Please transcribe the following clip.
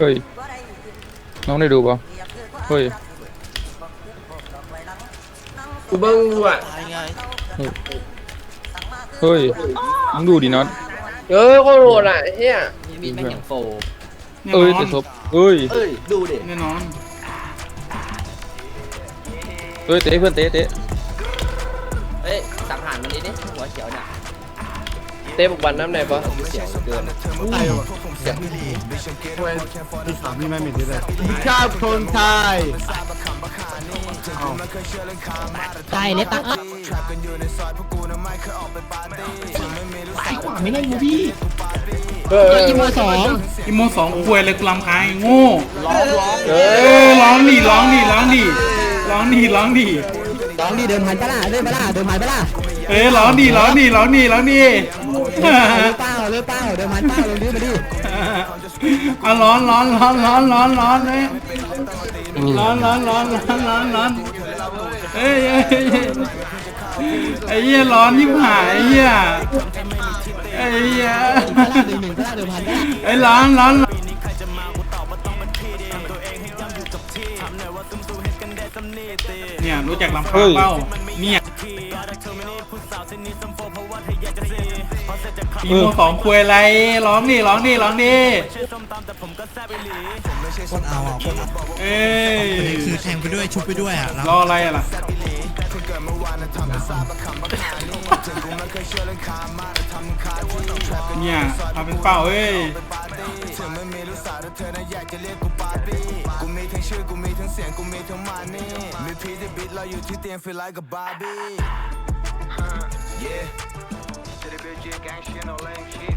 เฮ้ย น้องได้ดูป่ะเฮ้ยกูเบิ้งดูอะเฮ้ยมึงดูดิน็อตเอ้ยโคตรโหดอะเฮียมีแม่งอย่างโฟเฮ้ยแต่ศพเฮ้ยเอ้ยดูดิแน่นอนเฮ้ยเตะเพื่อนเตะเตะเอ้ยสังหารมันดิดิหัวเขียวเนี่ย เต้บุกบันน้ำไหนปะเสียวเกินชอบคนไทยใช่เล็บตักไม่เล่นมูพี่เอออีโมสองอีโมสองควยเลยกลำคายโง่เอเอออร้องดิร้องดิร้องดิร้องดิร้องดิสองดีเดิมพันไปล่ะเดิมปล่ะเดิมพันไปล่ะ เอ้ยร้องดิร้องดิร้องดิร้องดิเลือเป้าเลือเป้าเดิมพันเป้าลงดิมาดิเอาร้อนร้อนร้อนร้อนร้อนร้อนเลยร้อนร้อนร้อนร้อนร้อนร้อนเอ้ยเอ้ยไอ้เหี้ยร้อนยิ่งหายไอ้เหี้ยไอ้เหี้ยปะล่ะหนึ่งหนึ่ง ปะล่ะเดิมพันปะล่ะไอ้ร้อนร้อนเนี่ยรู้จักลำพางเป้าเนี่ยอีโมสองควยอะไรร้องดิร้องดิร้องดิคนเอาอะคนเอาเอ้ยคือแทงไปด้วยชุบไปด้วยอะแล้วรออะไรอะล่ะเนี่ยทำเป็นเป้าเอ้ย ถึงมันมีลูกสาวแต่เธอน่ะอยากจะเรียกกูปาร์ตี้ กูมีทั้งชื่อ กูมีทั้งเสียง กูมีทั้งมานี่ มีพีที่บิดเราอยู่ที่เตียงฟีลไลกับบาร์บี้ Yeah. City bitch, yeah, gang shit, no lame shit.